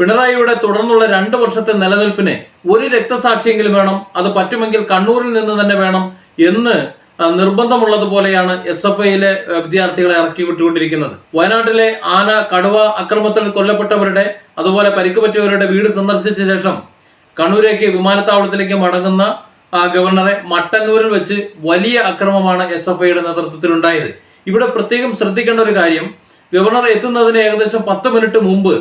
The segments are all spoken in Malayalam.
പിണറായിയുടെ തുടർന്നുള്ള രണ്ട് വർഷത്തെ നിലനിൽപ്പിന് ഒരു രക്തസാക്ഷിയെങ്കിലും വേണം അത് പറ്റുമെങ്കിൽ കണ്ണൂരിൽ നിന്ന് തന്നെ വേണം എന്ന് നിർബന്ധമുള്ളതുപോലെയാണ് എസ് എഫ് ഐയിലെ വിദ്യാർത്ഥികളെ ഇറക്കി വിട്ടുകൊണ്ടിരിക്കുന്നത്. വയനാട്ടിലെ ആന കടുവ അക്രമത്തിൽ കൊല്ലപ്പെട്ടവരുടെ അതുപോലെ പരിക്ക് പറ്റിയവരുടെ വീട് സന്ദർശിച്ച ശേഷം കണ്ണൂരേക്ക് വിമാനത്താവളത്തിലേക്ക് മടങ്ങുന്ന ഗവർണറെ മട്ടന്നൂരിൽ വെച്ച് വലിയ അക്രമമാണ് എസ് എഫ് ഐയുടെ നേതൃത്വത്തിൽ ഉണ്ടായത് ഇവിടെ പ്രത്യേകം ശ്രദ്ധിക്കേണ്ട ഒരു കാര്യം ഗവർണർ എത്തുന്നതിന് ഏകദേശം പത്ത് മിനിറ്റ് മുമ്പ്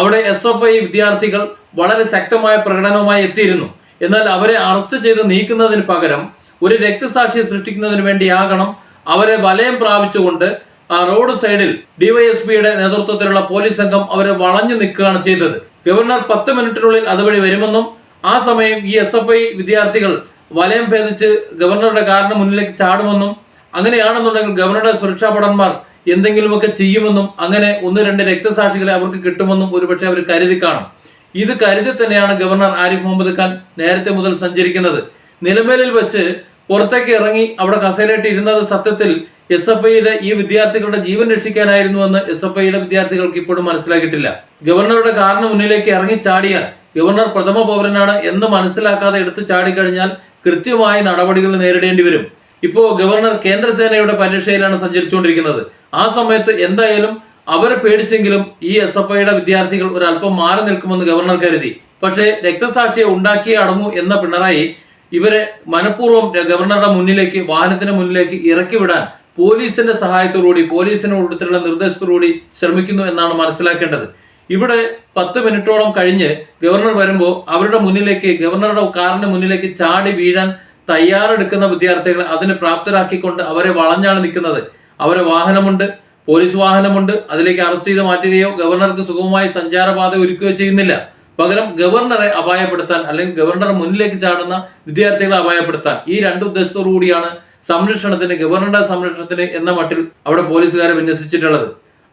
അവിടെ എസ് എഫ് ഐ വിദ്യാർത്ഥികൾ വളരെ ശക്തമായ പ്രകടനവുമായി എത്തിയിരുന്നു. എന്നാൽ അവരെ അറസ്റ്റ് ചെയ്ത് നീക്കുന്നതിന് പകരം ഒരു രക്തസാക്ഷിയെ സൃഷ്ടിക്കുന്നതിന് വേണ്ടിയാകണം അവരെ വലയം പ്രാപിച്ചുകൊണ്ട് ആ റോഡ് സൈഡിൽ ഡിവൈഎസ്പിയുടെ നേതൃത്വത്തിലുള്ള പോലീസ് സംഘം അവരെ വളഞ്ഞു നിൽക്കുകയാണ് ചെയ്തത്. ഗവർണർ പത്ത് മിനിറ്റിനുള്ളിൽ അതുവഴി വരുമെന്നും ആ സമയം ഈ എസ് എഫ് ഐ വിദ്യാർത്ഥികൾ വലയം ഭേദിച്ച് ഗവർണറുടെ കാറിന് മുന്നിലേക്ക് ചാടുമെന്നും അങ്ങനെയാണെന്നുണ്ടെങ്കിൽ ഗവർണറുടെ സുരക്ഷാ ഭടന്മാർ എന്തെങ്കിലുമൊക്കെ ചെയ്യുമെന്നും അങ്ങനെ ഒന്ന് രണ്ട് രക്തസാക്ഷികളെ അവർക്ക് കിട്ടുമെന്നും ഒരുപക്ഷെ അവർ കരുതി കാണും. ഇത് കരുതി തന്നെയാണ് ഗവർണർ ആരിഫ് മുഹമ്മദ് ഖാൻ നേരത്തെ മുതൽ സഞ്ചരിക്കുന്നത്. നിലമേലിൽ വെച്ച് പുറത്തേക്ക് ഇറങ്ങി അവിടെ കസേരയിട്ട് ഇരുന്നത് സത്യത്തിൽ എസ് എഫ് ഐയുടെ ഈ വിദ്യാർത്ഥികളുടെ ജീവൻ രക്ഷിക്കാനായിരുന്നുവെന്ന് എസ് എഫ് ഐയുടെ വിദ്യാർത്ഥികൾക്ക് ഇപ്പോഴും മനസ്സിലാക്കിയിട്ടില്ല. ഗവർണറുടെ കാറിന് മുന്നിലേക്ക് ഇറങ്ങി ചാടിയാൽ ഗവർണർ പ്രഥമ പൗരനാണ് എന്ന് മനസ്സിലാക്കാതെ എടുത്ത് ചാടിക്കഴിഞ്ഞാൽ കൃത്യമായ നടപടികൾ നേരിടേണ്ടി വരും. ഇപ്പോ ഗവർണർ കേന്ദ്രസേനയുടെ പരീക്ഷയിലാണ് സഞ്ചരിച്ചുകൊണ്ടിരിക്കുന്നത്. ആ സമയത്ത് എന്തായാലും അവരെ പേടിച്ചെങ്കിലും ഈ എസ് എഫ് ഐയുടെ വിദ്യാർത്ഥികൾ ഒരല്പം മാറി നിൽക്കുമെന്ന് ഗവർണർ കരുതി. പക്ഷേ രക്തസാക്ഷിയെ ഉണ്ടാക്കിയേ അടങ്ങൂ എന്ന പിണറായി ഇവരെ മനഃപൂർവം ഗവർണറുടെ മുന്നിലേക്ക് വാഹനത്തിന്റെ മുന്നിലേക്ക് ഇറക്കി വിടാൻ പോലീസിന്റെ സഹായത്തോടുകൂടി പോലീസിന് കൊടുത്തിട്ടുള്ള നിർദ്ദേശത്തോടുകൂടി ശ്രമിക്കുന്നു എന്നാണ് മനസ്സിലാക്കേണ്ടത്. ഇവിടെ പത്ത് മിനിറ്റോളം കഴിഞ്ഞ് ഗവർണർ വരുമ്പോൾ അവരുടെ മുന്നിലേക്ക് ഗവർണറുടെ കാറിന്റെ മുന്നിലേക്ക് ചാടി വീഴാൻ തയ്യാറെടുക്കുന്ന വിദ്യാർത്ഥികളെ അതിന് പ്രാപ്തരാക്കിക്കൊണ്ട് അവരെ വളഞ്ഞാണ് നിൽക്കുന്നത്. അവരെ വാഹനമുണ്ട് പോലീസ് വാഹനമുണ്ട് അതിലേക്ക് അറസ്റ്റ് ചെയ്ത് മാറ്റുകയോ ഗവർണർക്ക് സുഗമമായ സഞ്ചാരപാത ഒരുക്കുകയോ ചെയ്യുന്നില്ല. പകരം ഗവർണറെ അപായപ്പെടുത്താൻ അല്ലെങ്കിൽ ഗവർണർ മുന്നിലേക്ക് ചാടുന്ന വിദ്യാർത്ഥികളെ അപായപ്പെടുത്താൻ ഈ രണ്ട് ഉദ്ദേശത്തോടു കൂടിയാണ് സംരക്ഷണത്തിന് ഗവർണറുടെ സംരക്ഷണത്തിന് എന്ന മട്ടിൽ അവിടെ പോലീസുകാരെ വിന്യസിച്ചിട്ടുള്ളത്.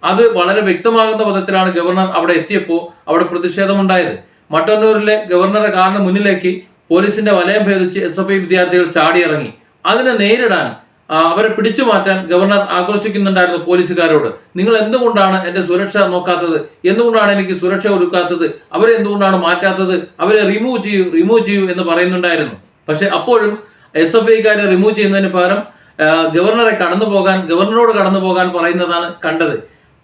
അത് വളരെ വ്യക്തമാകുന്ന വിധത്തിലാണ് ഗവർണർ അവിടെ എത്തിയപ്പോൾ അവിടെ പ്രതിഷേധമുണ്ടായത്. മട്ടന്നൂരിലെ ഗവർണറെ കാറിന് മുന്നിലേക്ക് പോലീസിന്റെ വലയം ഭേദിച്ച് എസ് എഫ് ഐ വിദ്യാർത്ഥികൾ ചാടിയിറങ്ങി. അതിനെ നേരിടാൻ അവരെ പിടിച്ചു മാറ്റാൻ ഗവർണർ ആക്രോശിക്കുന്നുണ്ടായിരുന്നു പോലീസുകാരോട്. നിങ്ങൾ എന്തുകൊണ്ടാണ് എന്റെ സുരക്ഷ നോക്കാത്തത്? എന്തുകൊണ്ടാണ് എനിക്ക് സുരക്ഷ ഒരുക്കാത്തത്? അവരെ എന്തുകൊണ്ടാണ് മാറ്റാത്തത്? അവരെ റിമൂവ് ചെയ്യൂ റിമൂവ് ചെയ്യൂ എന്ന് പറയുന്നുണ്ടായിരുന്നു. പക്ഷെ അപ്പോഴും എസ് എഫ് ഐക്കാരെ റിമൂവ് ചെയ്യുന്നതിന് പകരം ഗവർണറെ കടന്നു പോകാൻ ഗവർണറോട് കടന്നു പോകാൻ പറയുന്നതാണ് കണ്ടത്.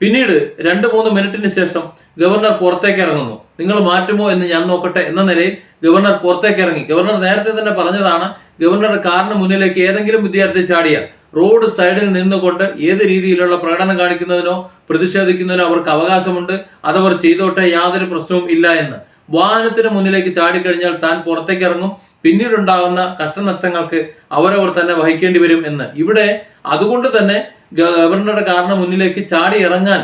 പിന്നീട് രണ്ട് മൂന്ന് മിനിറ്റിന് ശേഷം ഗവർണർ പുറത്തേക്ക് ഇറങ്ങുന്നു. നിങ്ങൾ മാറ്റുമോ എന്ന് ഞാൻ നോക്കട്ടെ എന്ന നിലയിൽ ഗവർണർ പുറത്തേക്ക് ഇറങ്ങി. ഗവർണർ നേരത്തെ തന്നെ പറഞ്ഞതാണ് ഗവർണറുടെ കാറിന് മുന്നിലേക്ക് ഏതെങ്കിലും വിദ്യാർത്ഥി ചാടിയ റോഡ് സൈഡിൽ നിന്നുകൊണ്ട് ഏത് രീതിയിലുള്ള പ്രകടനം കാണിക്കുന്നതിനോ പ്രതിഷേധിക്കുന്നതിനോ അവർക്ക് അവകാശമുണ്ട്. അതവർ ചെയ്തോട്ടെ യാതൊരു പ്രശ്നവും ഇല്ല എന്ന്. വാഹനത്തിന് മുന്നിലേക്ക് ചാടിക്കഴിഞ്ഞാൽ താൻ പുറത്തേക്ക് ഇറങ്ങും. പിന്നീടുണ്ടാകുന്ന കഷ്ടനഷ്ടങ്ങൾക്ക് അവരവർ തന്നെ വഹിക്കേണ്ടി വരും എന്ന്. ഇവിടെ അതുകൊണ്ട് തന്നെ ഗവർണറുടെ കാറിന് മുന്നിലേക്ക് ചാടി ഇറങ്ങാൻ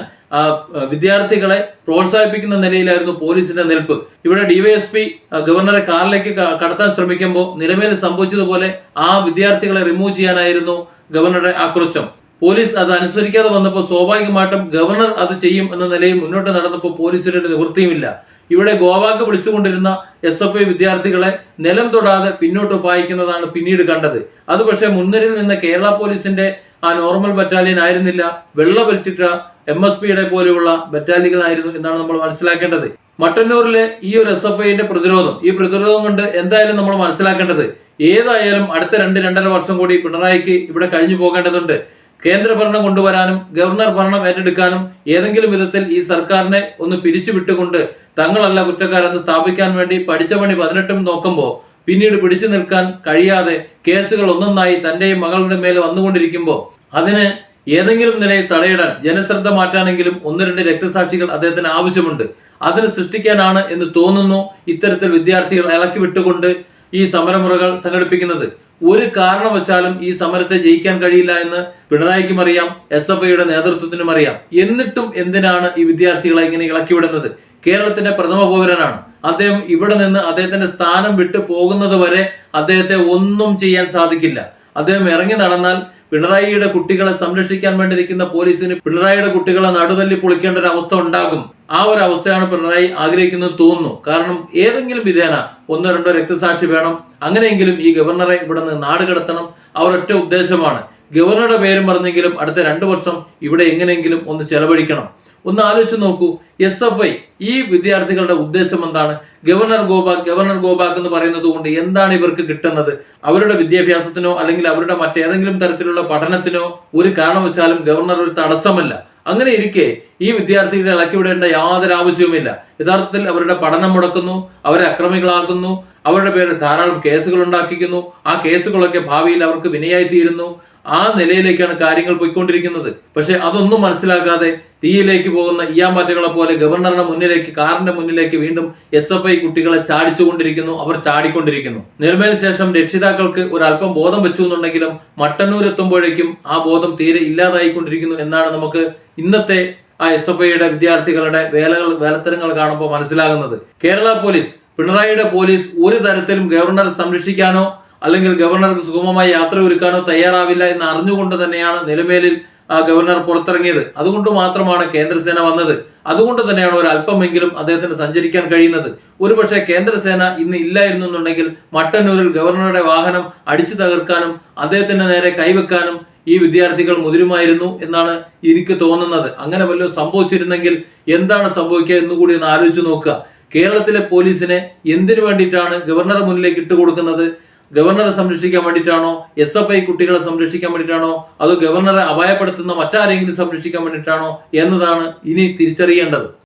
വിദ്യാർത്ഥികളെ പ്രോത്സാഹിപ്പിക്കുന്ന നിലയിലായിരുന്നു പോലീസിന്റെ നിൽപ്പ്. ഇവിടെ ഡിവൈഎസ്പി ഗവർണറെ കാറിലേക്ക് കടത്താൻ ശ്രമിക്കുമ്പോൾ നിലവിൽ സംഭവിച്ചതുപോലെ ആ വിദ്യാർത്ഥികളെ റിമൂവ് ചെയ്യാനായിരുന്നു ഗവർണറുടെ ആക്രോശം. പോലീസ് അത് അനുസരിക്കാതെ വന്നപ്പോൾ സ്വാഭാവികമായിട്ടും ഗവർണർ അത് ചെയ്യും എന്ന നിലയിൽ മുന്നോട്ട് നടന്നപ്പോൾ പോലീസിന്റെ ഒരു നിവൃത്തിയുമില്ല. ഇവിടെ ഗോവാക്ക് വിളിച്ചുകൊണ്ടിരുന്ന എസ് എഫ് ഐ വിദ്യാർത്ഥികളെ നിലം തൊടാതെ പിന്നോട്ട് പായിക്കുന്നതാണ് പിന്നീട് കണ്ടത്. അത് പക്ഷേ മുൻനിരയിൽ നിന്ന് കേരള പോലീസിന്റെ ആ നോർമൽ ബറ്റാലിയൻ ആയിരുന്നില്ല. വെള്ള ബെൽറ്റിട്ട എം എസ് പിയുടെ പോലെയുള്ള ബറ്റാലിയനായിരുന്നു എന്നാണ് നമ്മൾ മനസ്സിലാക്കേണ്ടത്. മട്ടന്നൂരിലെ ഈ ഒരു എസ് എഫ് ഐന്റെ പ്രതിരോധം ഈ പ്രതിരോധം കൊണ്ട് എന്തായാലും നമ്മൾ മനസ്സിലാക്കേണ്ടത് ഏതായാലും അടുത്ത രണ്ട് രണ്ടര വർഷം കൂടി പിണറായിക്ക് ഇവിടെ കഴിഞ്ഞു പോകേണ്ടതുണ്ട്. കേന്ദ്ര ഭരണം കൊണ്ടുവരാനും ഗവർണർ ഭരണം ഏറ്റെടുക്കാനും ഏതെങ്കിലും വിധത്തിൽ ഈ സർക്കാരിനെ ഒന്ന് പിരിച്ചു വിട്ടുകൊണ്ട് തങ്ങളല്ല കുറ്റക്കാരെന്ന് സ്ഥാപിക്കാൻ വേണ്ടി പഠിച്ച പണി പതിനെട്ടും നോക്കുമ്പോൾ പിന്നീട് പിടിച്ചു നിൽക്കാൻ കഴിയാതെ കേസുകൾ ഒന്നൊന്നായി തന്റെയും മകളുടെ മേൽ വന്നുകൊണ്ടിരിക്കുമ്പോൾ അതിന് ഏതെങ്കിലും നിലയിൽ തടയിടാൻ ജനശ്രദ്ധ മാറ്റാനെങ്കിലും ഒന്ന് രണ്ട് രക്തസാക്ഷികൾ അദ്ദേഹത്തിന് ആവശ്യമുണ്ട്. അതിന് സൃഷ്ടിക്കാനാണ് എന്ന് തോന്നുന്നു ഇത്തരത്തിൽ വിദ്യാർത്ഥികൾ ഇളക്കി വിട്ടുകൊണ്ട് ഈ സമരമുറകൾ സംഘടിപ്പിക്കുന്നത്. ഒരു കാരണവശാലും ഈ സമരത്തെ ജയിക്കാൻ കഴിയില്ല എന്ന് പിണറായിക്കും അറിയാം എസ് എഫ് ഐയുടെ നേതൃത്വത്തിനും അറിയാം. എന്നിട്ടും എന്തിനാണ് ഈ വിദ്യാർത്ഥികളെ ഇങ്ങനെ ഇളക്കിവിടുന്നത് കേരളത്തിന്റെ പ്രഥമ പൗരനാണ്. അദ്ദേഹം ഇവിടെ നിന്ന് അദ്ദേഹത്തിന്റെ സ്ഥാനം വിട്ട് പോകുന്നത് വരെ അദ്ദേഹത്തെ ഒന്നും ചെയ്യാൻ സാധിക്കില്ല. അദ്ദേഹം ഇറങ്ങി നടന്നാൽ പിണറായിയുടെ കുട്ടികളെ സംരക്ഷിക്കാൻ വേണ്ടി നിൽക്കുന്ന പോലീസിന് പിണറായിയുടെ കുട്ടികളെ നടുതല്ലി പൊളിക്കേണ്ട ഒരു അവസ്ഥ ഉണ്ടാകും. ആ ഒരു അവസ്ഥയാണ് പിണറായി ആഗ്രഹിക്കുന്നത് തോന്നുന്നു. കാരണം ഏതെങ്കിലും വിധേന ഒന്നോ രണ്ടോ രക്തസാക്ഷി വേണം. അങ്ങനെയെങ്കിലും ഈ ഗവർണറെ ഇവിടെ നിന്ന് നാട് കടത്തണം. ആ ഉദ്ദേശമാണ്. ഗവർണറുടെ പേരും പറഞ്ഞെങ്കിലും അടുത്ത രണ്ടു വർഷം ഇവിടെ എങ്ങനെയെങ്കിലും ഒന്ന് ചെലവഴിക്കണം. ഒന്ന് ആലോചിച്ച് നോക്കൂ. എസ് എഫ് ഐ ഈ വിദ്യാർത്ഥികളുടെ ഉദ്ദേശം എന്താണ്? ഗവർണർ ഗോപാക് ഗവർണർ ഗോപാക് എന്ന് പറയുന്നത് കൊണ്ട് എന്താണ് ഇവർക്ക് കിട്ടുന്നത്? അവരുടെ വിദ്യാഭ്യാസത്തിനോ അല്ലെങ്കിൽ അവരുടെ മറ്റേതെങ്കിലും തരത്തിലുള്ള പഠനത്തിനോ ഒരു കാരണവശാലും ഗവർണർ ഒരു തടസ്സമല്ല. അങ്ങനെ ഇരിക്കെ ഈ വിദ്യാർത്ഥികളെ ഇളക്കി വിടേണ്ട യാതൊരു ആവശ്യവുമില്ല. യഥാർത്ഥത്തിൽ അവരുടെ പഠനം മുടക്കുന്നു അവരെ അക്രമികളാക്കുന്നു അവരുടെ പേരിൽ ധാരാളം കേസുകൾ ഉണ്ടാക്കിക്കുന്നു. ആ കേസുകളൊക്കെ ഭാവിയിൽ അവർക്ക് വിനയായി തീരുന്നു. ആ നിലയിലേക്കാണ് കാര്യങ്ങൾ പോയിക്കൊണ്ടിരിക്കുന്നത്. പക്ഷെ അതൊന്നും മനസ്സിലാക്കാതെ തീയിലേക്ക് പോകുന്ന ഇയാമ്പാറ്റകളെ പോലെ ഗവർണറുടെ മുന്നിലേക്ക് കാറിന്റെ മുന്നിലേക്ക് വീണ്ടും എസ് എഫ് ഐ കുട്ടികളെ ചാടിച്ചുകൊണ്ടിരിക്കുന്നു. അവർ ചാടിക്കൊണ്ടിരിക്കുന്നു. നിർമ്മലിന് ശേഷം രക്ഷിതാക്കൾക്ക് ഒരല്പം ബോധം വെച്ചു എന്നുണ്ടെങ്കിലും മട്ടന്നൂർ എത്തുമ്പോഴേക്കും ആ ബോധം തീരെ ഇല്ലാതായിക്കൊണ്ടിരിക്കുന്നു എന്നാണ് നമുക്ക് ഇന്നത്തെ ആ എസ് എഫ് ഐയുടെ വിദ്യാർത്ഥികളുടെ വേലകൾ വേലത്തരങ്ങൾ കാണുമ്പോൾ മനസ്സിലാകുന്നത്. കേരള പോലീസ് പിണറായിയുടെ പോലീസ് ഒരു തരത്തിലും ഗവർണറെ സംരക്ഷിക്കാനോ അല്ലെങ്കിൽ ഗവർണർക്ക് സുഗമമായി യാത്ര ഒരുക്കാനോ തയ്യാറാവില്ല എന്ന് അറിഞ്ഞുകൊണ്ട് തന്നെയാണ് നിലമേലിൽ ഗവർണർ പുറത്തിറങ്ങിയത്. അതുകൊണ്ട് മാത്രമാണ് കേന്ദ്രസേന വന്നത്. അതുകൊണ്ട് തന്നെയാണ് ഒരു അല്പമെങ്കിലും അദ്ദേഹത്തിന് സഞ്ചരിക്കാൻ കഴിയുന്നത്. ഒരുപക്ഷെ കേന്ദ്രസേന ഇന്ന് ഇല്ലായിരുന്നു എന്നുണ്ടെങ്കിൽ മട്ടന്നൂരിൽ ഗവർണറുടെ വാഹനം അടിച്ചു തകർക്കാനും അദ്ദേഹത്തിന്റെ നേരെ കൈവെക്കാനും ഈ വിദ്യാർത്ഥികൾ മുതിരുമായിരുന്നു എന്നാണ് എനിക്ക് തോന്നുന്നത്. അങ്ങനെ വല്ലതും സംഭവിച്ചിരുന്നെങ്കിൽ എന്താണ് സംഭവിക്കുക എന്നുകൂടി ഒന്ന് ആലോചിച്ച് നോക്കുക. കേരളത്തിലെ പോലീസിനെ എന്തിനു വേണ്ടിയിട്ടാണ് ഗവർണറുടെ മുന്നിലേക്ക് ഇട്ടുകൊടുക്കുന്നത്? ഗവർണറെ സംരക്ഷിക്കാൻ വേണ്ടിയിട്ടാണോ? എസ് എഫ് ഐ കുട്ടികളെ സംരക്ഷിക്കാൻ വേണ്ടിയിട്ടാണോ? അതോ ഗവർണറെ അപായപ്പെടുത്തുന്ന മറ്റാരെങ്കിലും സംരക്ഷിക്കാൻ വേണ്ടിയിട്ടാണോ? എന്നതാണ് ഇനി തിരിച്ചറിയേണ്ടത്.